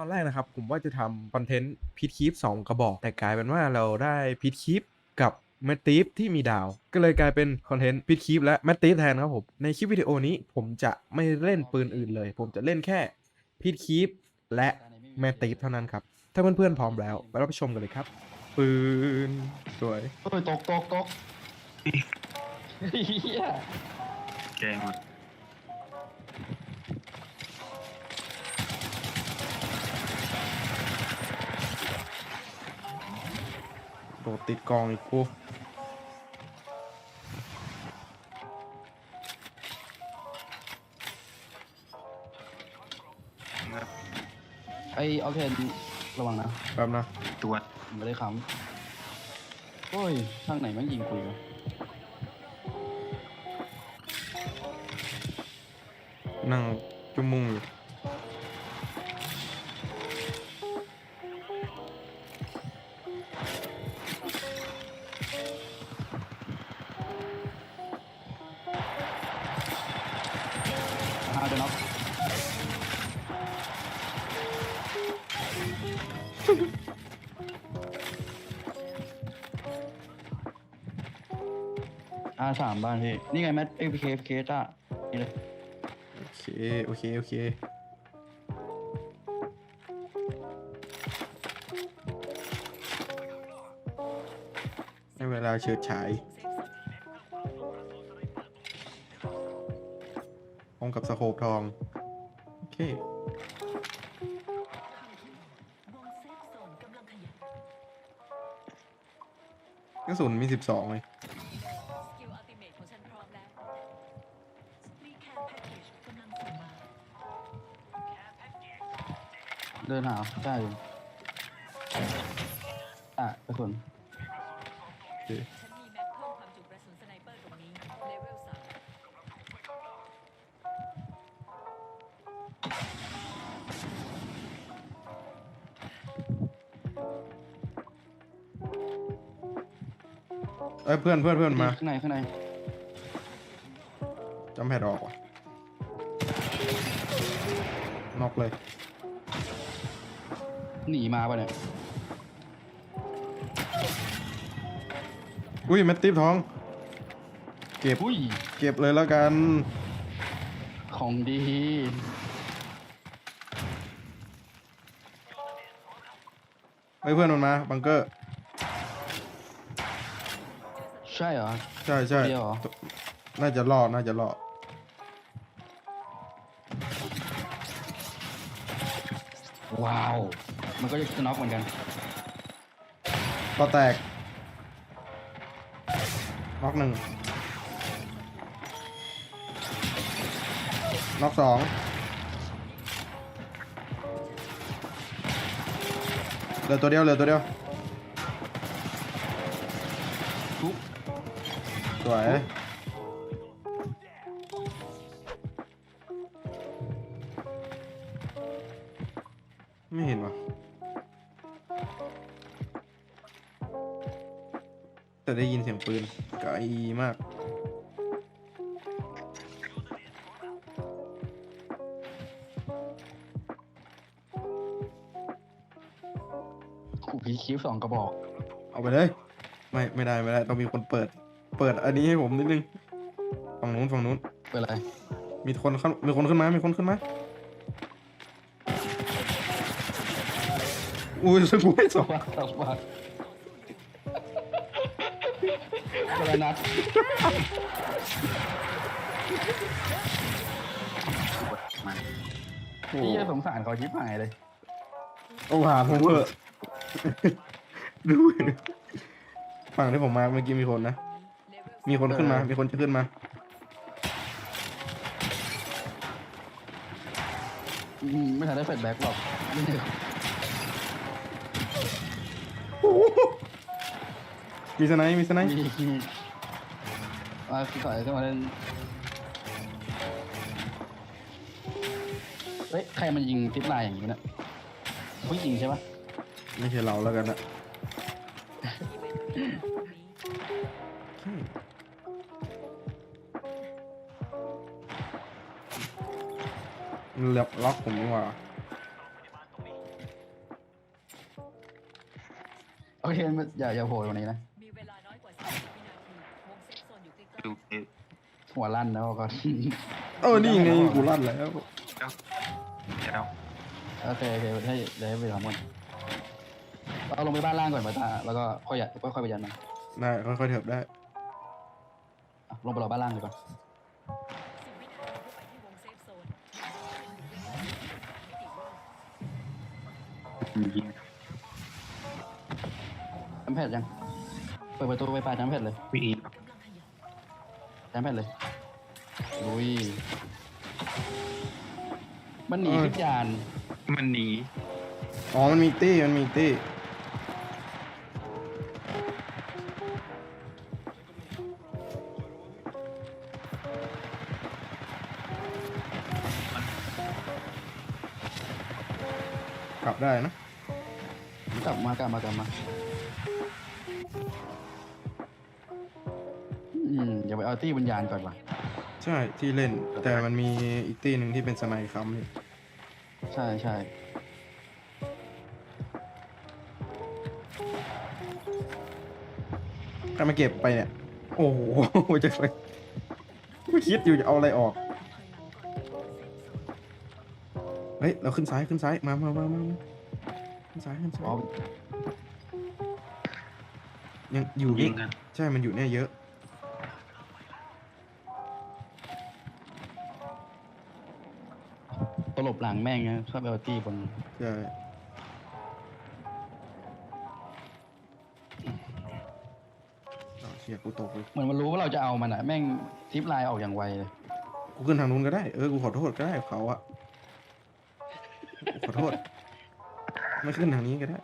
อนแรกนะครับ ผมว่าจะทำคอนเทนต์พิทคีปสองกระบอก แต่กลายเป็นว่าเราได้พิทคีปกับแมตติฟที่มีดาว ก็เลยกลายเป็นคอนเทนต์พิทคีปและแมตติฟแทนครับผมในคลิปวิดีโอนี้ผมจะไม่เล่นปืนอื่นเลย ผมจะเล่นแค่พิทคีปและแมตติฟเท่านั้นครับ ถ้าเพื่อนๆพร้อมแล้วไปรับชมกันเลยครับ ปืนสวยเฮ้ยตกตกตกเฮียแกงหมด โดดติดกองอีกกูครับไอเอาเทนระวังนะแป๊บนะตรวจไม่ได้ค้ำโอ้ยทางไหนแมันยิงคุยวะนั่งจุ่มมุงอยู่าสามบ้านพี่ นี่ไงแมทเอฟเคเอฟเคจ้านี่เลยโอเค โอเค โอเค ในเวลาเฉิดฉายพร้อมกับสโคปทอง โอเคกระสุนมีสิบสองเลย เกจกำลังส่งมาเดินหาได้อยู่อะกระสุนโอเคฉันมีแม็กเพิ่มความจุกระสุนสไนเปอร์ตรงนี้เลเวลสามเอ้ยเพื่อนเพื่อนเพื่อนมาข้างในข้างในจำแพดออกว่ะ นอกเลย หนีมาปะเนี่ย อุ้ยแมตติฟทอง เก็บ อุ้ย เก็บเลยแล้วกัน ของดี เฮ้ยเพื่อนมันมาบังเกอร์ ใช่เหรอ ใช่ใช่เดียวเหรอ น่าจะรอดน่าจะรอด ว้าว มันก็จะน็อกเหมือนกัน ก็แตกน็อกหนึ่งน็อกสองเหลือตัวเดียวเหลือตัวเดียวทุกสวย ไม่เห็นวะแต่ได้ยินเสียงปืนไกลมาก ขู่พีคิวสองกระบอก เอาไปเลย ไม่ไม่ได้ไม่ได้ต้องมีคนเปิด เปิดอันนี้ให้ผมนิดนึงฝั่งนู้นฝั่งนู้น เป็นไร มีคนเข้ามีคนขึ้นมา มีคนขึ้นมา อุ้ยสกูให้สองว่าสักว่าคนละนัดมาโอ้พี่จะสงสารเขาชิบหายเลยโอ้หาผมเถอะดูฝั่งที่ผมมาเมื่อกี้มีคนนะเลเวลมีคนขึ้นมา มีคนจะขึ้นมาอืมไม่ทันได้เฟดแบ็กหรอกนี่เดี๋ยว มีสไนป์มีสไนป์มีมาคือต่อยขึ้นมาเล่นเฮ้ย ใครมันยิงทิปไลน์อย่างนี้เนี่ยผู้ยิงใช่ปะไม่ใช่เราแล้วกันนะอีเวนต์ตรงนี้ล็อกล็อกผมดีกว่า เทนอย่าอย่าโผล่ตรงนี้นะ มีเวลาน้อยกว่า30วินาทีวงเซฟโซนอยู่ใกล้ดูเอ๊ะหัวลั่นแล้วก็เออ นี่ไงกูลั่นแล้วเดี๋ยวโอเคโอเคให้เดี๋ยวให้ไปทำก่อนเราลงไปบ้านล่างก่อนมาตาแล้วก็ค่อยยัดค่อยๆไปยันมันได้ค่อยๆเถิบได้ อะลงไปรอบ้านล่างดีกว่าๆ10วินาทีเพื่อไปที่วงเซฟโซนอยู่ใกล้ๆมิติโลก ยิง จำแพทย์ยัง เปิดประตูไปปลาจำแพทย์เลยวีอีกำลังขยับจำแพทย์เลยลุยมันหนีเออขึ้นยานมันหนีอ๋อ มันมีตี้ มันมีตี้ กลับได้นะ กลับมากลับมากลับมา เอาตี้บนยานก่อนว่ะใช่ที่เล่น แต่มันมีอีกตี้หนึ่งที่เป็นสไนคัมนี่ใช่ใช่ใครมาเก็บไปเนี่ย โอ้โหจะไปไม่คิดอยู่จะเอาอะไรออก เฮ้ย เราขึ้นซ้ายขึ้นซ้าย มามามามามาขึ้นซ้ายขึ้นซ้าอ๋อยยังอยู่ยินี่งกันใช่ มันอยู่เนี่ยเยอะ หลังแม่งนะชอบไปเอาตี้บนใช่อ้าวเชียกูตกเลย เหมือนมันรู้ว่าเราจะเอามันอะแม่งทิปไลน์ออกอย่างไวเลย กูขึ้นทางนู้นก็ได้ เออ กูขอโทษก็ได้เขาอะกูขอโทษ ไม่ขึ้นทางนี้ก็ได้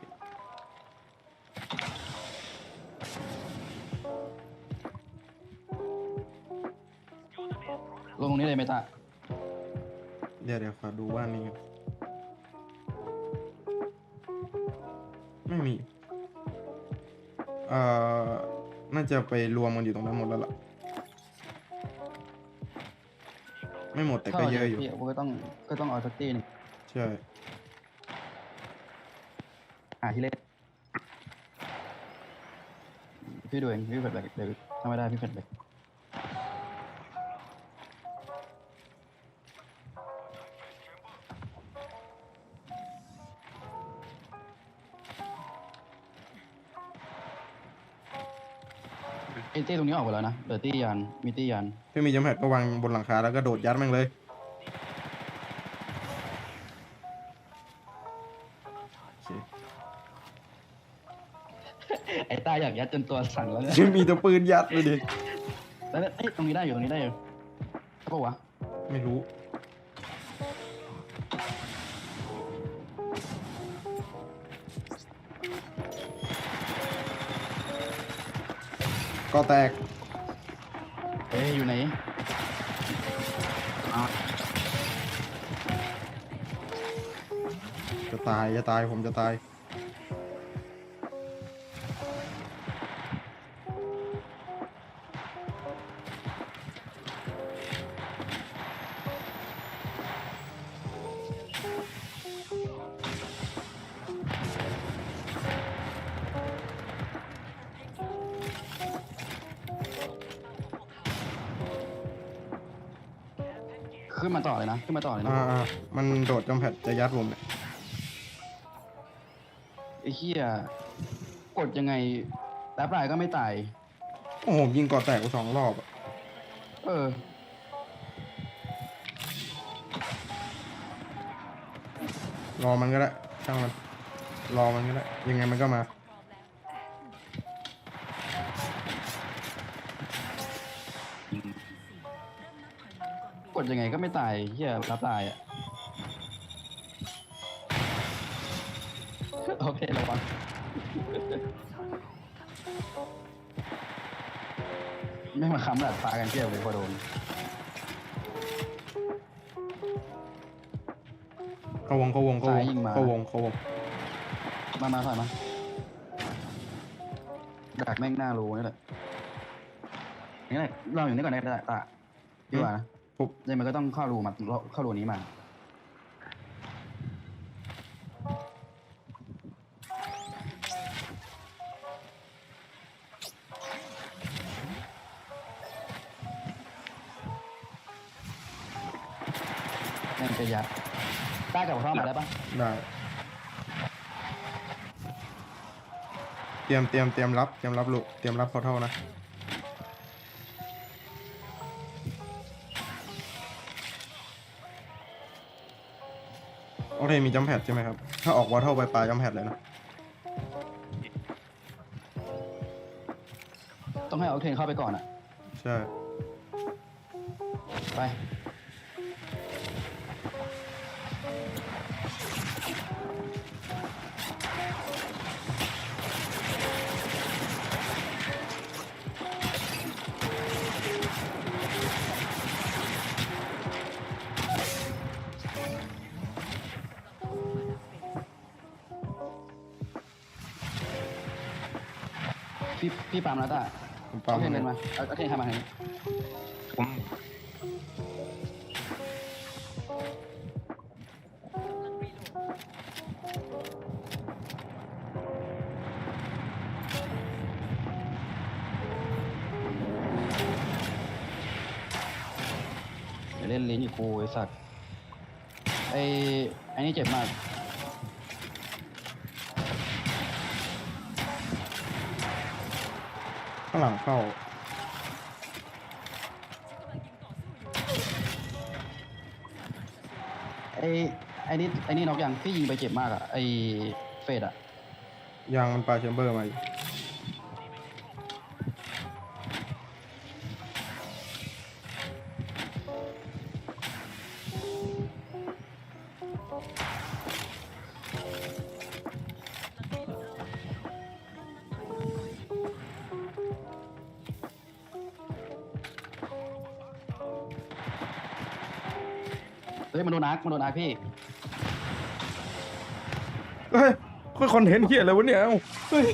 ลงตรงนี้เลยไหมตา เดี๋ยวเดี๋ยวขอดูว่านี้ก่อนไม่มี เอ่อ น่าจะไปรวมกันอยู่ตรงนั้นหมดแล้วล่ะ ไม่หมดแต่ก็เยอะอยู่พี่ก็ต้องก็ต้องเอาสักตี้หนึงใช่ หาที่เล่นพี่ดูเองพี่เผ็ดไปเดี๋ยวถ้าไม่ได้พี่เผ็ดไป ไอ้ตี้ตรงนี้ออกไปแล้วนะเดี๋ยวตี้ยันมีตี้ยันพี่มีจำแพดก็วางบนหลังคาแล้วก็โดดยัดแม่งเลยโอเคไอ้ต้าอยากยัดจนตัวสั่นแล้วเนี่ย มีแต่ปืนยัดเลยดิ แล้วเนี่ยเอ้ยตรงนี้ได้อยู่ตรงนี้ได้อยู่ใช่ปะวะ ไม่รู้ ก็แตกเอ้ยอยู่ไหนจะตายจะตายผมจะตาย ขึ้นมาต่อเลยนะขึ้นมาต่อเลยนะอ่าอ่ามันโดดจำแพดจะยัดผมเนี่ยไอ้เหี้ยกดยังไงแรปลายก็ไม่ตาย โอ้โหผมยิงก่อแตกกูสองรอบอะเออ รอมันก็ได้ช่างมัน รอมันก็ได้ยังไงมันก็มา ก่อนบินกดยังไงก็ไม่ตายเหี้ยแรปลายอะโอเคระวังไม่มาค้ำดัดฟ้ากันเทียบเลยพอโดนเข้าวงเข้าวงเข้าวซ้างยยิงมา เข้าวงเข้าวงมามาถอยมาดักแม่งหน้ารูนี่แหละนี่แหละเราอยู่นี่ก่อนได้ตะตะดีกว่านะ ปุ๊บเนี่ยมันก็ต้องเข้ารูมาเข้ารูนี้มา นั่นจะยัดต้กลับเข้ามาได้ปะได้เตรียมเตรียมเตรียมรับเตรียมรับลูกเตรียมรับพอาเท่านะ โอเคมีจัมแพดใช่ไหมครับ ถ้าออกวอเท่าไปปลายจัมแพดเลยนะ ต้องให้เอาเคนเข้าไปก่อนอะ ใช่ ไป พี่พี่ปาล์มแล้วต้าผมปั๊มเอาเคนเดินมาเอาเอาเคนเข้ามาทางนี้ผมเดี๋ยวเล่นลิ้นอีกกูไอ้สัตว์ไอ้ไอ้นี่เจ็บมากางหลังเข้า ไอ้ไอ้นี่ไอ้นี่นอกอย่างพี่ยิงไปเจ็บมากอะไอ้เฟดอะยางมันปลาแชมเบอร์มาอยู่ ฮ้ยมันโดนอาร์คมันโดนอาร์คพี่เฮ้ยค่อยคอนเทนต์เฮียอะไรวะเนี่ยเอ้าเฮ้ย